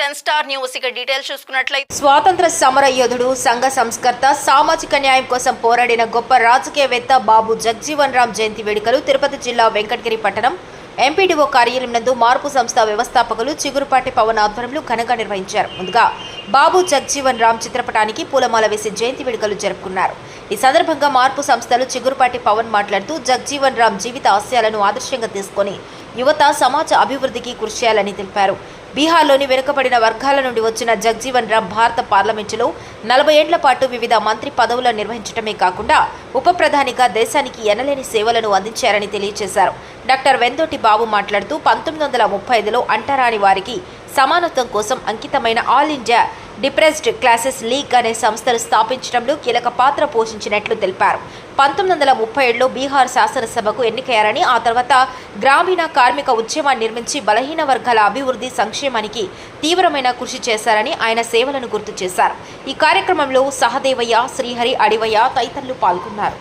Ten star news. ఇక details చూసుకున్నట్లయితే స్వాతంత్ర సమర యోధుడు సంఘ సంస్కర్త సామాజిక న్యాయం కోసం పోరాడిన గొప్ప రాజకీయవేత్త బాబు జగ్జీవన్ రామ్ జయంతి వేడుకలు తిరుపతి జిల్లా వెంకటగిరి పట్టణం. ఎంపీడీఓ కార్యాలయం నందు మార్పు సంస్థ వ్యవస్థాపకులు చిగురుపాటి పవన్ ఆధ్వర్యంలో ఘనంగా నిర్వహించారు. ముందుగా బాబు జగ్జీవన్ రామ్ చిత్రపటానికి పూలమాల వేసి జయంతి వేడుకలు జరుపుకున్నారు. ఈ సందర్భంగా మార్పు సంస్థలు చిగురుపాటి పవన్ మాట్లాడుతూ జగ్జీవన్ రామ్ జీవిత ఆశయాలను ఆదర్శంగా తీసుకొని యువత సమాజ అభివృద్ధికి కృషి చేయాలని తెలిపారు. బీహార్లోని వెనుకబడిన వర్గాల నుండి వచ్చిన జగ్జీవన్ రామ్ భారత పార్లమెంటులో నలభై ఏండ్ల పాటు వివిధ మంత్రి పదవులను నిర్వహించడమే కాకుండా ఉప ప్రధానిగా దేశానికి ఎనలేని సేవలను అందించారని తెలియజేశారు. డాక్టర్ వెందోటి బాబు మాట్లాడుతూ పంతొమ్మిది వందల ముప్పై ఐదులో అంటరాని వారికి సమానత్వం కోసం అంకితమైన all India depressed classes league అనే సంస్థను స్థాపించడంలో కీలక పాత్ర పోషించినట్లు తెలిపారు. పంతొమ్మిది వందల ముప్పై ఏడులో బీహార్ శాసనసభకు ఎన్నికయ్యారని ఆ తర్వాత గ్రామీణ కార్మిక ఉద్యమాన్ని నిర్మించి బలహీన వర్గాల అభివృద్ధి సంక్షేమానికి తీవ్రమైన కృషి చేశారని ఆయన సేవలను గుర్తు చేశారు. ఈ కార్యక్రమంలో సహదేవయ్య శ్రీహరి అడివయ్య తదితరులు పాల్గొన్నారు.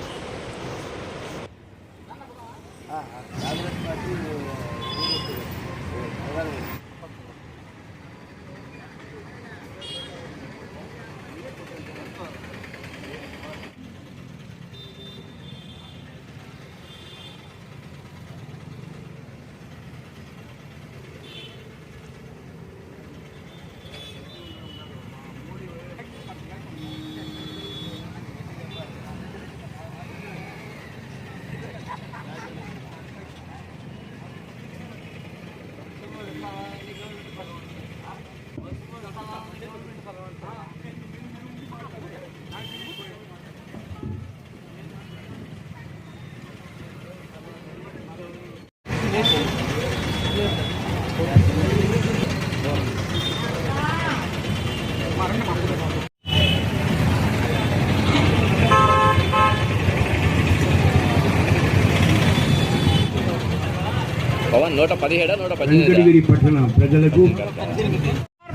నూట పదిహేడా నూట పద్దెనిమిది? పట్టణ ప్రజలకు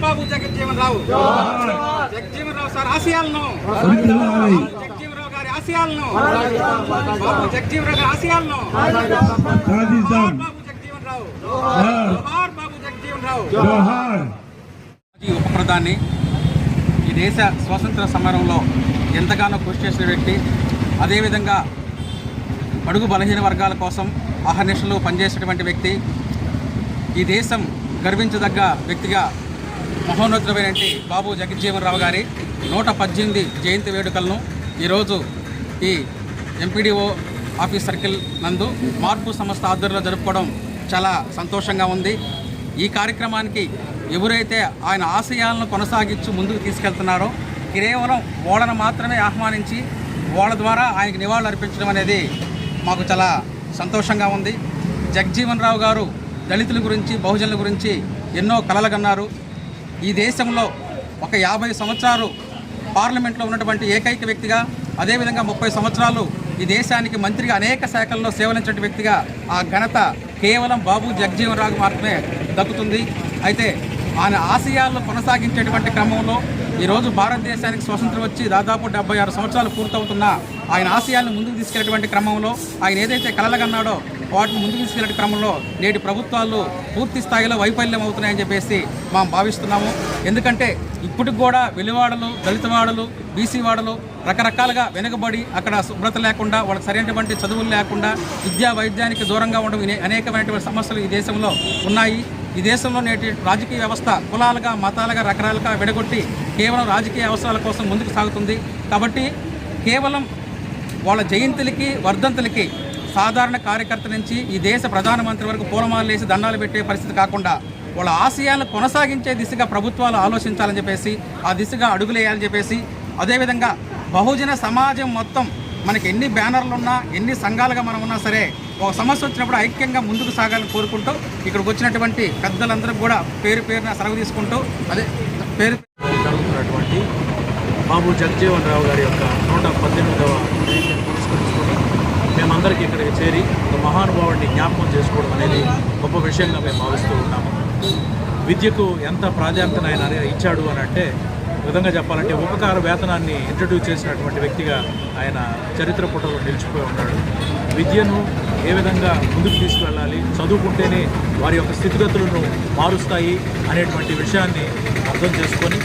బాబు జగజ్జీవన్ రావు. జగజ్జీవన్ రావు సార్ ఆశయాలను. వర్ధిల్లాలి. జగజ్జీవన్ రావు గారి ఆశయాలను. బాబు జగజ్జీవన్ రావు గారి ఆశయాలను. సాధిద్దాం బాబు జగజ్జీవన్ రావు. బాబు జగజ్జీవన్ ఉప ప్రధాని ఈ దేశ స్వాతంత్ర సమరంలో ఎంతగానో కృషి చేసిన వ్యక్తి అదేవిధంగా అడుగు బలహీన వర్గాల కోసం అహర్నిశలు పనిచేసినటువంటి వ్యక్తి. ఈ దేశం గర్వించదగ్గ వ్యక్తిగా మహోన్నతులైనటువంటి బాబు జగజ్జీవన్ రావు గారి నూట పద్దెనిమిది జయంతి వేడుకలను ఈరోజు ఈ ఎంపీడీఓ ఆఫీస్ సర్కిల్ నందు మార్పు సంస్థ ఆధ్వర్యంలో జరుపుకోవడం చాలా సంతోషంగా ఉంది. ఈ కార్యక్రమానికి ఎవరైతే ఆయన ఆశయాలను కొనసాగించు ముందుకు తీసుకెళ్తున్నారో కేవలం ఓడను మాత్రమే ఆహ్వానించి ఓడ ద్వారా ఆయనకు నివాళులు అర్పించడం అనేది మాకు చాలా సంతోషంగా ఉంది. జగజీవన్ రావు గారు దళితుల గురించి బహుజనుల గురించి ఎన్నో కలలు కన్నారు ఈ దేశంలో ఒక యాభై సంవత్సరాలు పార్లమెంట్లో ఉన్నటువంటి ఏకైక వ్యక్తిగా అదేవిధంగా ముప్పై సంవత్సరాలు ఈ దేశానికి మంత్రిగా అనేక శాఖల్లో సేవలించిన వ్యక్తిగా ఆ ఘనత కేవలం బాబు జగజీవన్ రావు మాత్రమే దక్కుతుంది. అయితే ఆయన ఆశయాల్లో కొనసాగించేటువంటి క్రమంలో ఈరోజు భారతదేశానికి స్వతంత్రం వచ్చి దాదాపు డెబ్బై ఆరు సంవత్సరాలు పూర్తవుతున్న ఆయన ఆశయాలను ముందుకు తీసుకెళ్ళేటువంటి క్రమంలో ఆయన ఏదైతే కలలగన్నాడో వాటిని ముందుకు తీసుకెళ్ళే క్రమంలో నేటి ప్రభుత్వాలు పూర్తి స్థాయిలో వైఫల్యం అవుతున్నాయని చెప్పేసి మనం భావిస్తున్నాము. ఎందుకంటే ఇప్పటికి కూడా వెలివాడలు దళితవాడలు బీసీ వాడలు రకరకాలుగా వెనుకబడి అక్కడ శుభ్రత లేకుండా వాళ్ళకి సరైనటువంటి చదువులు లేకుండా విద్యా వైద్యానికి దూరంగా ఉండడం అనేకమైనటువంటి సమస్యలు ఈ దేశంలో ఉన్నాయి. ఈ దేశంలో నేటి రాజకీయ వ్యవస్థ కులాలుగా మతాలుగా రకరాలుగా విడగొట్టి కేవలం రాజకీయ అవసరాల కోసం ముందుకు సాగుతుంది. కాబట్టి కేవలం వాళ్ళ జయంతులకి వర్ధంతులకి సాధారణ కార్యకర్త నుంచి ఈ దేశ ప్రధానమంత్రి వరకు పూలమాలు వేసి దండాలు పెట్టే పరిస్థితి కాకుండా వాళ్ళ ఆశయాలను కొనసాగించే దిశగా ప్రభుత్వాలు ఆలోచించాలని చెప్పేసి ఆ దిశగా అడుగులేయాలని చెప్పేసి అదేవిధంగా బహుజన సమాజం మొత్తం మనకి ఎన్ని బ్యానర్లు ఉన్నా ఎన్ని సంఘాలుగా మనం ఉన్నా సరే ఒక సమస్య వచ్చినప్పుడు ఐక్యంగా ముందుకు సాగాలని కోరుకుంటూ ఇక్కడికి వచ్చినటువంటి పెద్దలందరూ కూడా పేరు పేరున సెలవు తీసుకుంటూ అదే పేరు జరుగుతున్నటువంటి బాబు జగజీవన్ రావు గారి యొక్క నూట పద్దెనిమిదవ జయంతిని పురస్కరించుకొని మేమందరికీ ఇక్కడికి చేరి ఒక మహానుభావుడిని జ్ఞాపకం చేసుకోవడం అనేది గొప్ప విషయంగా మేము భావిస్తూ ఉన్నాము. విద్యకు ఎంత ప్రాధాన్యత ఆయన ఇచ్చాడు అని అంటే విధంగా చెప్పాలంటే ఉపకార వేతనాన్ని ఇంట్రడ్యూస్ చేసినటువంటి వ్యక్తిగా ఆయన చరిత్ర పుటలో నిలిచిపోయి ఉన్నాడు. విద్యను ఏ విధంగా ముందుకు తీసుకువెళ్ళాలి చదువుకుంటేనే వారి యొక్క స్థితిగతులను మారుస్తాయి అనేటువంటి విషయాన్ని అర్థం చేసుకొని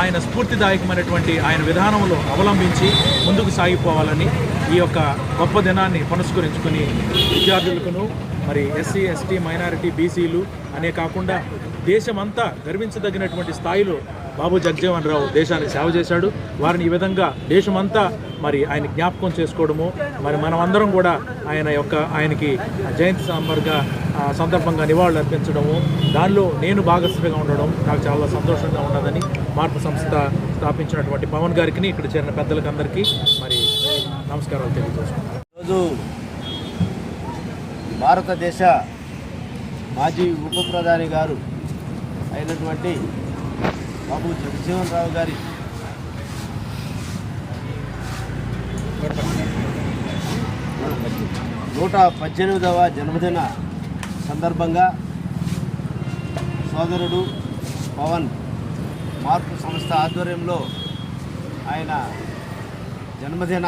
ఆయన స్ఫూర్తిదాయకమైనటువంటి ఆయన విధానంలో అవలంబించి ముందుకు సాగిపోవాలని ఈ యొక్క గొప్ప దినాన్ని పునస్కరించుకొని విద్యార్థులకును మరి ఎస్సీ ఎస్టీ మైనారిటీ బీసీలు అనే కాకుండా దేశమంతా గర్వించదగినటువంటి స్థాయిలో బాబు జగజీవన్ రావు దేశానికి సేవ చేశాడు. వారిని ఈ విధంగా దేశమంతా మరి ఆయన జ్ఞాపకం చేసుకోవడము మరి మనం అందరం కూడా ఆయన యొక్క ఆయనకి జయంతి సంబర్గా సందర్భంగా నివాళులు అర్పించడము దానిలో నేను భాగస్వామిగా ఉండడం నాకు చాలా సంతోషంగా ఉన్నదని మార్పు సంస్థ స్థాపించినటువంటి పవన్ గారికి ఇక్కడ చేరిన పెద్దలకు అందరికీ మరి నమస్కారాలు తెలియజేస్తున్నాను ఈరోజు భారతదేశ మాజీ ఉప ప్రధాని గారు అయినటువంటి బాబు జగజ్జీవన్ రావు గారి. నూట పద్దెనిమిదవ జన్మదిన సందర్భంగా సోదరుడు పవన్ మార్పు సంస్థ ఆధ్వర్యంలో ఆయన జన్మదిన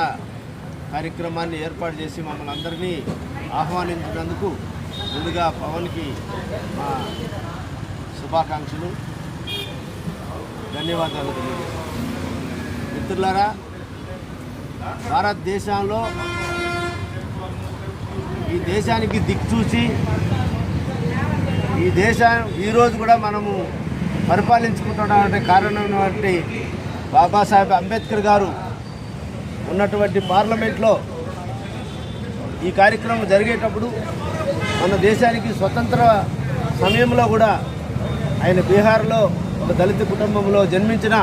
కార్యక్రమాన్ని ఏర్పాటు చేసి మమ్మల్ని అందరినీ ఆహ్వానించినందుకు ముందుగా పవన్కి మా శుభాకాంక్షలు. ధన్యవాదాలు మిత్రులారా భారతదేశంలో ఈ దేశానికి దిక్చూసి ఈ దేశం ఈరోజు కూడా మనము పరిపాలించుకుంటున్నటువంటి కారణం కారణమైనటువంటి బాబాసాహెబ్ అంబేద్కర్ గారు ఉన్నటువంటి పార్లమెంట్లో ఈ కార్యక్రమం జరిగేటప్పుడు మన దేశానికి స్వతంత్ర సమయంలో కూడా ఆయన బీహార్లో ఒక దళిత కుటుంబంలో జన్మించిన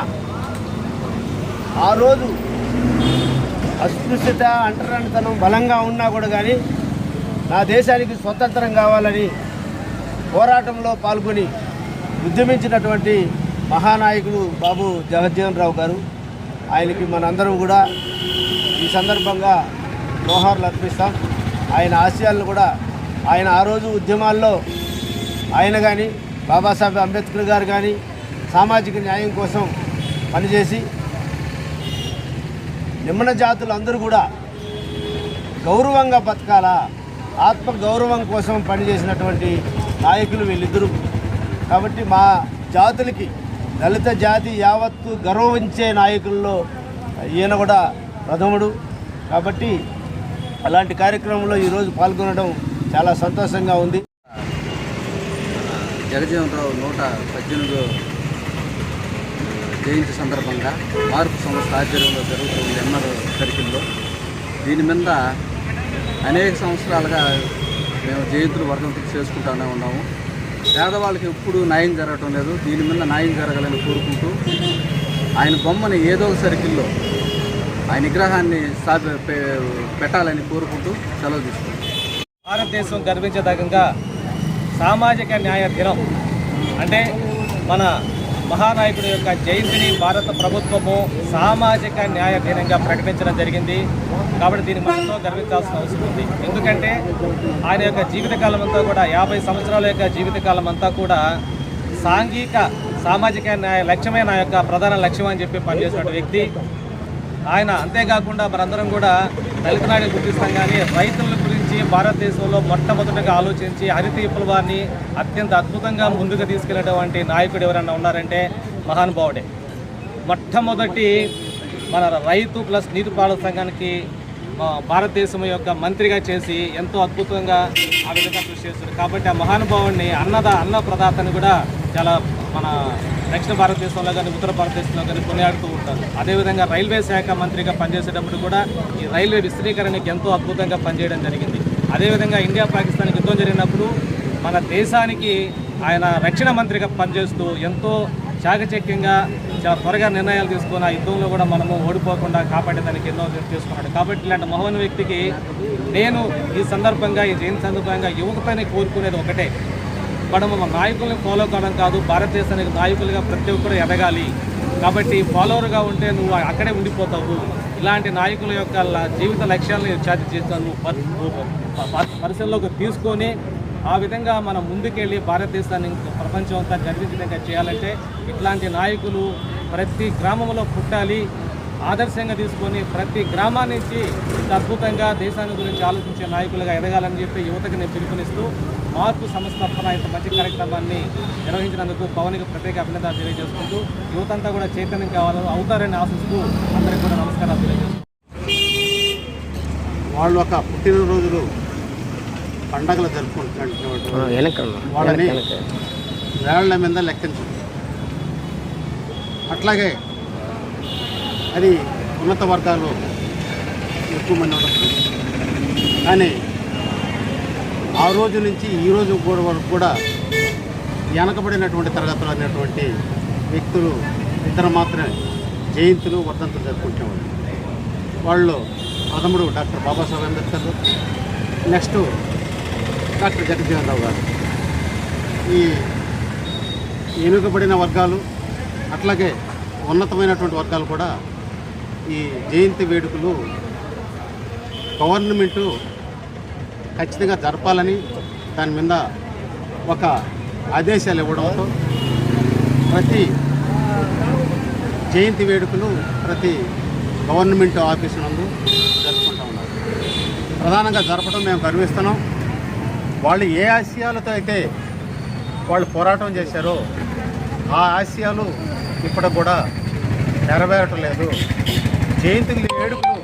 ఆ రోజు అస్పృశ్యత అంటరానితనం బలంగా ఉన్నా కూడా కానీ నా దేశానికి స్వతంత్రం కావాలని పోరాటంలో పాల్గొని ఉద్యమించినటువంటి మహానాయకుడు బాబు జగజ్జీవన్ రావు గారు. ఆయనకి మనందరం కూడా ఈ సందర్భంగా జోహార్లు అర్పిస్తాం. ఆయన ఆశయాలను కూడా ఆయన ఆ రోజు ఉద్యమాల్లో ఆయన కానీ బాబాసాహెబ్ అంబేద్కర్ గారు కానీ సామాజిక న్యాయం కోసం పనిచేసి నిమ్మన జాతులు అందరూ కూడా గౌరవంగా బతకాల ఆత్మ గౌరవం కోసం పనిచేసినటువంటి నాయకులు వీళ్ళిద్దరూ. కాబట్టి మా జాతులకి దళిత జాతి యావత్తు గౌరవించే నాయకుల్లో ఈయన కూడా ప్రథముడు. కాబట్టి అలాంటి కార్యక్రమంలో ఈరోజు పాల్గొనడం చాలా సంతోషంగా ఉంది. జగజీవన్ రావు నూట పద్దెనిమిదో జయంతి సందర్భంగా మార్పు సంస్థ ఆధ్వర్యంలో జరుగుతుంది ఎన్ఆర్ సర్కిల్లో దీని మీద అనేక సంవత్సరాలుగా మేము జయంతులు వర్ధంతులు చేసుకుంటూనే ఉన్నాము. పేదవాళ్ళకి ఎప్పుడు న్యాయం జరగటం లేదు. దీని మీద న్యాయం జరగాలని కోరుకుంటూ ఆయన బొమ్మని ఏదో ఒక సర్కిల్లో ఆయన విగ్రహాన్ని పె- పెట్టాలని కోరుకుంటూ సెలవు తీసుకుంటాం భారతదేశం గర్వించదగ్గంగా సామాజిక న్యాయ దినం అంటే మన మహానాయకుడు యొక్క జయంతిని భారత ప్రభుత్వము సామాజిక న్యాయ దినంగా ప్రకటించడం జరిగింది. కాబట్టి దీన్ని మనతో గర్వించాల్సిన అవసరం ఉంది. ఎందుకంటే ఆయన యొక్క జీవితకాలం అంతా కూడా యాభై సంవత్సరాల యొక్క జీవితకాలం అంతా కూడా సాంఘిక సామాజిక న్యాయ లక్ష్యమే నా యొక్క ప్రధాన లక్ష్యం అని చెప్పి పనిచేసినటువంటి వ్యక్తి. ఆయన అంతేకాకుండా మనందరం కూడా దళిత గుర్తిస్తాం కానీ రైతులను ఆలోచించి భారతదేశంలో మొట్టమొదటిగా ఆలోచించి హరిత విప్లవాన్ని అత్యంత అద్భుతంగా ముందుకు తీసుకెళ్ళినటువంటి నాయకుడు ఎవరైనా ఉన్నారంటే మహానుభావుడే మొట్టమొదటి మన రైతు ప్లస్ నీటిపారుదల సంఘానికి భారతదేశం యొక్క మంత్రిగా చేసి ఎంతో అద్భుతంగా ఆ విధంగా కృషి చేస్తారు కాబట్టి ఆ మహానుభావుడిని అన్నద అన్న ప్రదాతని కూడా చాలా మన దక్షిణ భారతదేశంలో కానీ ఉత్తర భారతదేశంలో కానీ కొనియాడుతూ ఉంటారు. అదేవిధంగా రైల్వే శాఖ మంత్రిగా పనిచేసేటప్పుడు కూడా ఈ రైల్వే విస్తీకరణకి ఎంతో అద్భుతంగా పనిచేయడం జరిగింది. అదేవిధంగా ఇండియా పాకిస్తాన్ యుద్ధం జరిగినప్పుడు మన దేశానికి ఆయన రక్షణ మంత్రిగా పనిచేస్తూ ఎంతో చాకచక్యంగా చాలా త్వరగా నిర్ణయాలు తీసుకుని ఆ యుద్ధంలో కూడా మనము ఓడిపోకుండా కాపాడేదానికి ఎన్నో తీసుకున్నాడు. కాబట్టి ఇలాంటి మహోన్న వ్యక్తికి నేను ఈ సందర్భంగా ఈ జయంతి సందర్భంగా యువతని కోరుకునేది ఒకటే. మనము మన నాయకుల్ని ఫాలో కావడం కాదు భారతదేశానికి నాయకులుగా ప్రతి ఒక్కరు ఎదగాలి. కాబట్టి ఫాలోవర్గా ఉంటే నువ్వు అక్కడే ఉండిపోతావు. ఇలాంటి నాయకుల యొక్క జీవిత లక్ష్యాలను ఛాతి చేస్తాను. నువ్వు పరి- పరిశీలనలోకి తీసుకొని ఆ విధంగా మనం ముందుకెళ్ళి భారతదేశాన్ని ఇంకా ప్రపంచం అంతా గర్వించడంగా చేయాలంటే ఇట్లాంటి నాయకులు ప్రతి గ్రామంలో పుట్టాలి ఆదర్శంగా తీసుకొని ప్రతి గ్రామానికి అద్భుతంగా దేశాన్ని గురించి ఆలోచించే నాయకులుగా ఎదగాలని చెప్పి యువతకు నేను పిలుపునిస్తూ మార్పు సంస్థాపన ఇంత మంచి కార్యక్రమాన్ని నిర్వహించినందుకు పవన్కి ప్రత్యేక అభినందనలు తెలియజేసుకుంటూ యువతంతా కూడా చైతన్యం కావాలని అవుతారని ఆశిస్తూ అందరికీ కూడా నమస్కారాలు తెలియజేస్తున్నాను వాళ్ళు ఒక పుట్టినరోజులు పండగలు జరుపుకుంటున్నటువంటి వాళ్ళని వేళ్ళ మీద లెక్కించు. అట్లాగే అది ఉన్నత వర్గాలు ఎక్కువ మంది ఉండొచ్చు. కానీ ఆ రోజు నుంచి ఈ రోజు కూడా వరకు కూడా వెనకబడినటువంటి తరగతులు అనేటువంటి వ్యక్తులు ఇద్దరు మాత్రమే జయంతులు వర్ధంతులు జరుపుకుంటేవాళ్ళు. వాళ్ళు ప్రథముడు doctor Babasaheb Ambedkar next doctor Jagjivan Rao garu. ఈ ఎనుకబడిన వర్గాలు అట్లాగే ఉన్నతమైనటువంటి వర్గాలు కూడా ఈ జయంతి వేడుకలు గవర్నమెంటు ఖచ్చితంగా జరపాలని దాని మీద ఒక ఆదేశాలు ఇవ్వడంతో ప్రతి జయంతి వేడుకలు ప్రతి గవర్నమెంట్ ఆఫీసు నందు ప్రధానంగా జరపడం మేము గర్విస్తున్నాం. వాళ్ళు ఏ ఆశయాలతో అయితే వాళ్ళు పోరాటం చేశారో ఆ ఆశయాలు ఇప్పటికి కూడా నెరవేరటం లేదు. జయంతి ఏడుపులు